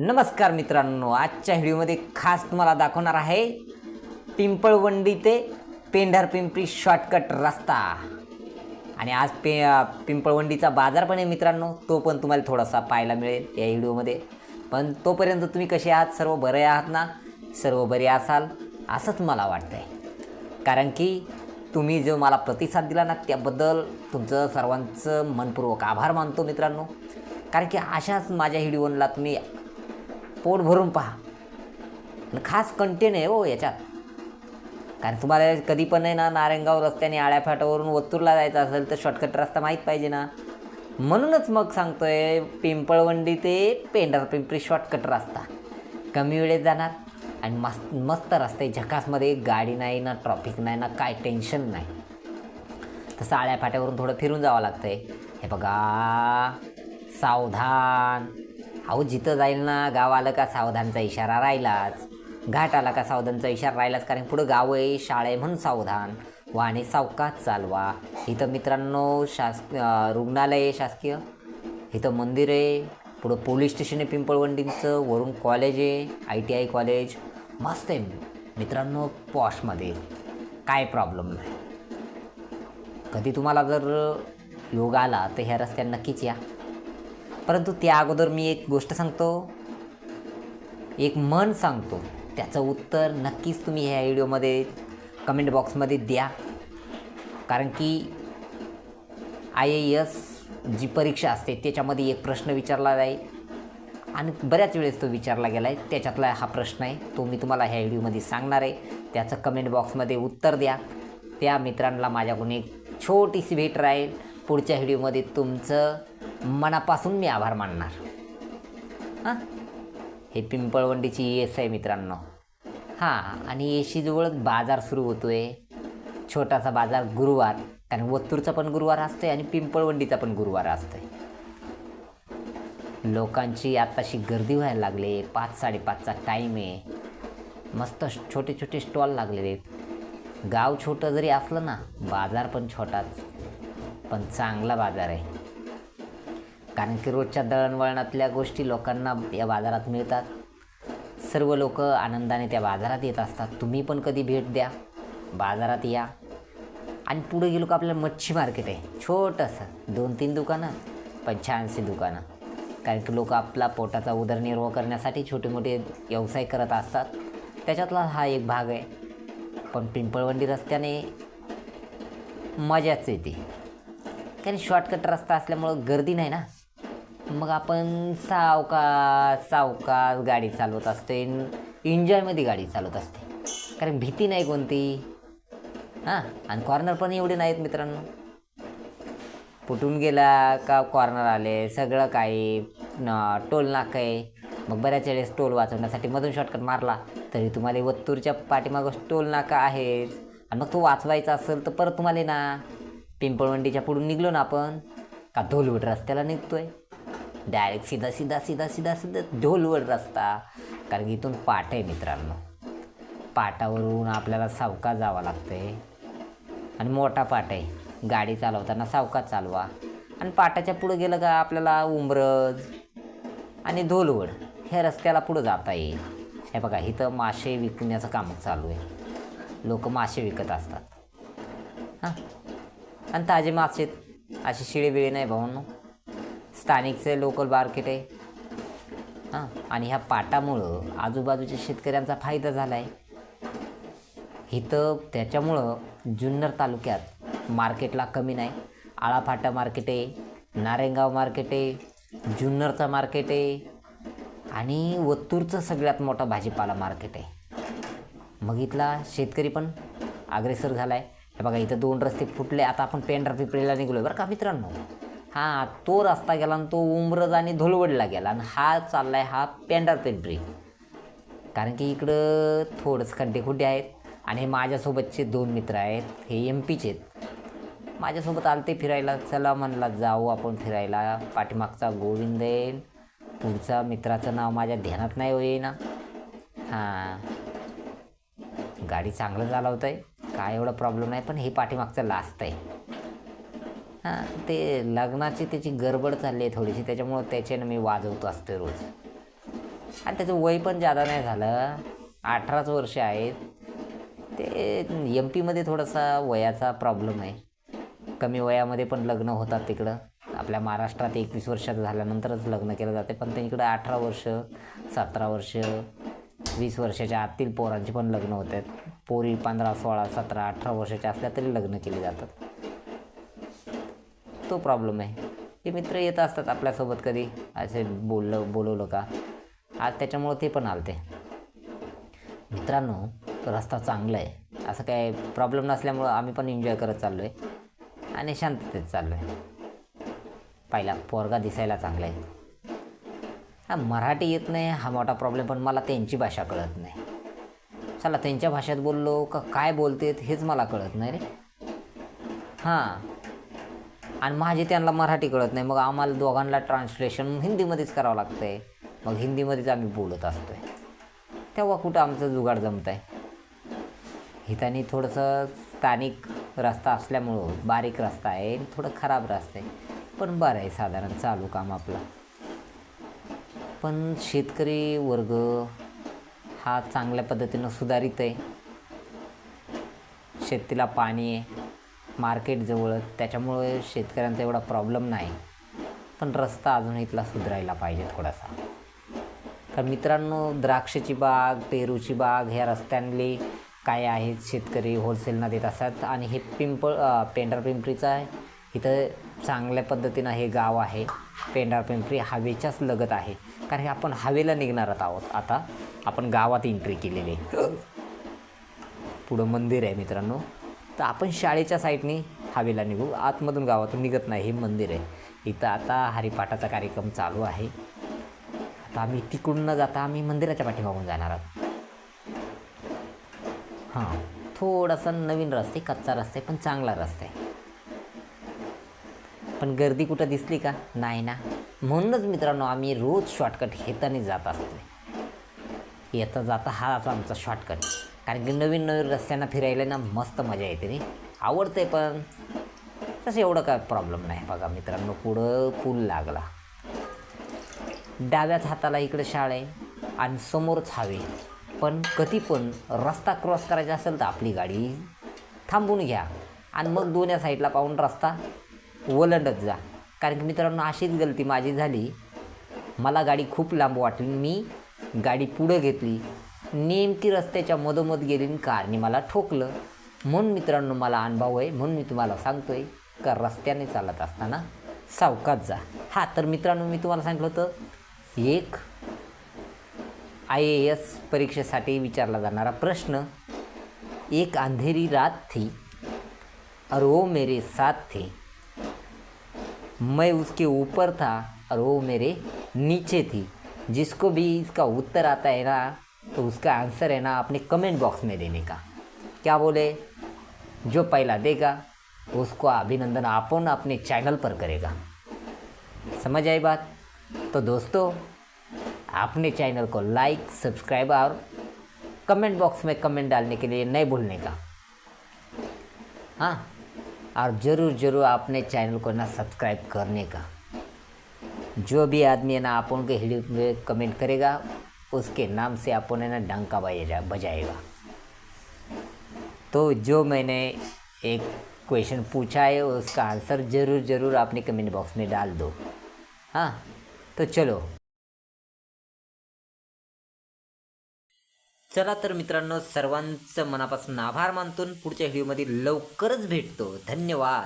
नमस्कार मित्रांनो आजच्या व्हिडिओमध्ये खास तुम्हाला दाखवणार आहे पिंपळवंडी ते पेंढार पिंपरी शॉर्टकट रस्ता. आणि आज पे पिंपळवंडीचा बाजार पण आहे मित्रांनो तो पण तुम्हाला थोडासा पाहायला मिळेल या व्हिडिओमध्ये. पण तोपर्यंत तुम्ही कसे आहात? सर्व बरे आहात ना? सर्व बरे असाल? असंच मला वाटतं आहे कारण की तुम्ही जो मला प्रतिसाद दिला ना त्याबद्दल तुमचं सर्वांचं मनपूर्वक आभार मानतो मित्रांनो. कारण की अशाच माझ्या व्हिडिओला तुम्ही पोट भरून पहा. आणि खास कंटेन आहे हो याच्यात. कारण तुम्हाला कधी पण आहे ना नारायणगाव रस्त्याने आळ्या फाटावरून ओतूरला जायचं असेल तर शॉर्टकट रस्ता माहीत पाहिजे ना. म्हणूनच मग सांगतोय पिंपळवंडी ते पेंडर पिंपरी शॉर्टकट रस्ता. कमी वेळेत जाणार आणि मस्त मस्त रस्ते. झकासमध्ये गाडी नाही ना ट्रॉफिक नाही ना काय टेन्शन नाही. तसं आळ्या फाट्यावरून थोडं फिरून जावं लागतंय. हे बघा सावधान. अहो जिथं जाईल ना गाव आलं का सावधानचा इशारा राहिलाच. घाट आला का सावधानचा इशारा राहिलाच कारण पुढं गाव आहे शाळा आहे म्हणून सावधान. वाहने सावकाच चालवा. इथं मित्रांनो शास रुग्णालय आहे शासकीय. इथं मंदिर आहे. पुढं पोलीस स्टेशन आहे पिंपळवंडींचं. वरून कॉलेज आहे आय टी आय कॉलेज. मस्त आहे. मित्रांनो पॉशमध्ये. काय प्रॉब्लेम नाही. कधी तुम्हाला जर योग आला तर ह्या रस्त्यात नक्कीच या. परंतु त्या अगोदर मी एक गोष्ट सांगतो. एक मन सांगतो. त्याचं उत्तर नक्कीच तुम्ही ह्या व्हिडिओमध्ये कमेंट बॉक्समध्ये द्या. कारण की आय ए एस जी परीक्षा असते त्याच्यामध्ये एक प्रश्न विचारला जाईल आणि बऱ्याच वेळेस तो विचारला गेला आहे त्याच्यातला हा प्रश्न आहे तो मी तुम्हाला ह्या व्हिडिओमध्ये सांगणार आहे. त्याचं कमेंट बॉक्समध्ये उत्तर द्या. त्या मित्रांना माझ्याकडून एक छोटीशी भेट राहील. पुढच्या व्हिडिओमध्ये तुमचं मनापासून मी आभार मानणार. हां? हे पिंपळवंडीची ई एस आहे मित्रांनो. हां आणि एशीजवळच बाजार सुरू होतो आहे छोटासा बाजार गुरुवार कारण वत्तूरचा पण गुरुवार असतो आहे आणि पिंपळवंडीचा पण गुरुवार असतो लोकांची आत्ताशी गर्दी व्हायला लागली. पाच साडेपाचचा टाईम आहे. मस्त छोटे छोटे स्टॉल लागलेले आहेत. गाव छोटं जरी असलं ना बाजार पण छोटाच. पण चांगला बाजार आहे. कारण की रोजच्या दळणवळणातल्या गोष्टी लोकांना या बाजारात मिळतात. सर्व लोक आनंदाने त्या बाजारात येत असतात. तुम्ही पण कधी भेट द्या. बाजारात या. आणि पुढे गेलो का आपल्याला मच्छी मार्केट आहे. छोटंसं. दोन तीन दुकानं पण छानशी दुकानं. कारण की लोक आपला पोटाचा उदरनिर्वाह करण्यासाठी छोटे मोठे व्यवसाय करत असतात. त्याच्यातला हा एक भाग आहे. पण पिंपळवंडी रस्त्याने मजाच येते. कारण शॉर्टकट रस्ता असल्यामुळं गर्दी नाही ना. मग आपण सावकाश सावकाश गाडी चालवत असते. एन्जॉयमध्ये गाडी चालवत असते. कारण भीती नाही कोणती. हां आणि कॉर्नर पण एवढे नाहीत मित्रांनो. फुटून गेला का कॉर्नर आले सगळं काही न टोल नाका. आहे मग बऱ्याच वेळेस टोल वाचवण्यासाठी मधून शॉर्टकट मारला. तरी तुम्हाला वत्तूरच्या पाठीमागं टोल नाका आहेच आणि मग तो वाचवायचा असेल तर परत तुम्हाला ना पिंपळवंडीच्या पुढून निघलो ना आपण का धोलवट रस्त्याला निघतोय. डायरेक्ट सीधा सीधा सीधा सीधा सीधा ढोलवड रस्ता. कारण की इथून पाट आहे मित्रांनो. पाटावरून आपल्याला सावका जावं लागतंय. आणि मोठा पाट आहे. गाडी चालवताना सावका चालवा. आणि पाटाच्या पुढं गेलं का आपल्याला उंबरज आणि धोलवड ह्या रस्त्याला पुढं जाता येईल. हे बघा इथं मासे विकण्याचं काम चालू आहे. लोक मासे विकत असतात. हां? आणि ताजे मासे आहेत. असे शिळे बिळे नाही भाऊ. स्थानिकचे लोकल मार्केट आहे. हां आणि ह्या पाटामुळं आजूबाजूच्या शेतकऱ्यांचा फायदा झाला आहे इथं त्याच्यामुळं जुन्नर तालुक्यात मार्केटला कमी नाही. आळाफाटा मार्केट आहे नारेंगाव मार्केट आहे जुन्नरचं मार्केट आहे आणि वत्तूरचं सगळ्यात मोठा भाजीपाला मार्केट आहे. मग इथला शेतकरी पण अग्रेसर झाला आहे हे बघा इथं दोन रस्ते फुटले आता आपण पेंढरा पिपळीला निघलो आहे बरं का मित्रांनो. हां तो रस्ता गेला आणि तो उमरज आणि धुलवडला गेला. आणि हा चालला आहे हा पेंढार पिंपरी. कारण की इकडं थोडंच खड्डे खुड्डे आहेत आणि हे माझ्यासोबतचे दोन मित्र आहेत हे एम पीचे आहेत. माझ्यासोबत आलते फिरायला चला म्हणला जाऊ आपण फिरायला. पाठीमागचा गोविंद येईल पुढचा मित्राचं नाव माझ्या ध्यानात नाही होई ना हां. गाडी चांगलं चालवत आहे काय एवढा प्रॉब्लेम नाही पण हे पाठीमागचं लास्ट आहे. हां ते लग्नाची त्याची गडबड चालली आहे थोडीशी त्याच्यामुळं त्याच्यानं मी वाजवतो असतो रोज. आणि त्याचं वय पण जादा नाही झालं अठराच वर्ष आहेत. ते एम पीमध्ये थोडासा वयाचा प्रॉब्लेम आहे. कमी वयामध्ये पण लग्न होतात तिकडं. आपल्या महाराष्ट्रात एकवीस वर्षाचं झाल्यानंतरच लग्न केलं जाते पण त्यांच्याकडं अठरा वर्ष सतरा वर्ष वीस वर्षाच्या आतील पोरांची पण लग्न होतात. पोरी पंधरा सोळा सतरा अठरा वर्षाच्या असल्या तरी लग्न केली जातात. तो प्रॉब्लेम आहे. ते मित्र येत असतात आपल्यासोबत कधी? असे बोललं बोलवलं का? आज त्याच्यामुळं ते पण आलते. मित्रांनो रस्ता चांगला आहे. असं काय प्रॉब्लेम नसल्यामुळं आम्ही पण एन्जॉय करत चाललो आहे आणि शांततेत चाललो आहे पहिला पोरगा दिसायला चांगला आहे. हा मराठी येत नाही हा मोठा प्रॉब्लेम पण मला त्यांची भाषा कळत नाही. चला त्यांच्या भाषेत बोललो का काय बोलतेत हेच मला कळत नाही रे. हां आणि माझे त्यांना मराठी कळत नाही. मग आम्हाला दोघांना ट्रान्सलेशन हिंदीमध्येच करावं लागतं आहे मग हिंदीमध्येच आम्ही बोलत असतो आहे तेव्हा कुठं आमचं जुगाड जमत आहे हितानी थोडंसं स्थानिक रस्ता असल्यामुळं बारीक रस्ता आहे आणि थोडं खराब रस्ता आहे. पण बरं आहे साधारण चालू काम आपलं. पण शेतकरी वर्ग हा चांगल्या पद्धतीनं सुधारित आहे शेतीला पाणी आहे. मार्केट जवळ त्याच्यामुळे शेतकऱ्यांचा एवढा प्रॉब्लेम नाही. पण रस्ता अजून इथला सुधारायला पाहिजे थोडासा. तर मित्रांनो द्राक्षाची बाग पेरूची बाग ह्या रस्त्यांनी काय आहेत शेतकरी होलसेलना देत असतात आणि हे पिंपळ पेंढार पिंपरीचं आहे. इथं चांगल्या पद्धतीनं हे गाव आहे. पेंढार पिंपरी हवेच्याच लगत आहे. कारण की आपण हवेला निघणार आहोत. आता आपण गावात एंट्री केलेली आहे. पुढं मंदिर आहे मित्रांनो. तर आपण शाळेच्या साईडने हवेला निघू. आतमधून गावातून निघत नाही हे मंदिर आहे. इथं आता हरिपाठाचा कार्यक्रम चालू आहे. आता आम्ही तिकडून न जाता आम्ही मंदिराच्या पाठीमागून जाणार आहोत. हां थोडासा नवीन रस्ते कच्चा रस्ता आहे पण चांगला रस्ता. आहे पण गर्दी कुठं दिसली का? नाही ना. म्हणूनच मित्रांनो आम्ही रोज शॉर्टकट घेताना जात असतो येता जाता हाच आमचा शॉर्टकट कारण की नवीन नवीन रस्त्यांना फिरायला ना मस्त मजा येते नाही आवडते पण तसं एवढं काय प्रॉब्लेम नाही. बघा मित्रांनो पुढं पूल लागला. डाव्याच हाताला इकडे शाळा आहे आणि समोरच हवे. पण कधी पण रस्ता क्रॉस करायचा असेल तर आपली गाडी थांबून घ्या. आणि मग दोन्ही साईडला पाहून रस्ता ओलंडत जा. कारण की मित्रांनो अशीच गलती माझी झाली. मला गाडी खूप लांब वाटली मी गाडी पुढं घेतली. नेमकी रस्त्याच्या मधोमध गेली कारने मला ठोकलं. म्हणून मित्रांनो मला अनुभव आहे. म्हणून मी तुम्हाला सांगतोय का रस्त्याने चालत असताना सावकात जा. हां तर मित्रांनो मी तुम्हाला सांगितलं होतं एक आय ए एस परीक्षेसाठी विचारला जाणारा प्रश्न एक अंधेरी रात थी और वो मेरे साथ थे. मैं उसके ऊपर था और वो मेरे नीचे थी. जिसको भी इसका उत्तर आता है ना तो उसका आंसर है ना अपने कमेंट बॉक्स में देने का। क्या बोले? जो पहला देगा, उसको अभिनंदन अपन अपने चैनल पर करेगा। समझ आई बात? तो दोस्तों अपने चैनल को लाइक सब्सक्राइब और कमेंट बॉक्स में कमेंट डालने के लिए नहीं भूलने का। हाँ और ज़रूर ज़रूर अपने चैनल को ना सब्सक्राइब करने का। जो भी आदमी है ना, आप उनके में कमेंट करेगा। उसके नाम से अपन है ना डंका बजा बजाएगा। तो जो मैंने एक क्वेश्चन पूछा है उसका आंसर ज़रूर ज़रूर आपने कमेंट बॉक्स में डाल दो। हाँ तो चलो। चला तर मित्रांनो सर्वांचं मनापासून आभार मानतो पुढच्या व्हिडिओमध्ये लवकरच भेटतो. धन्यवाद!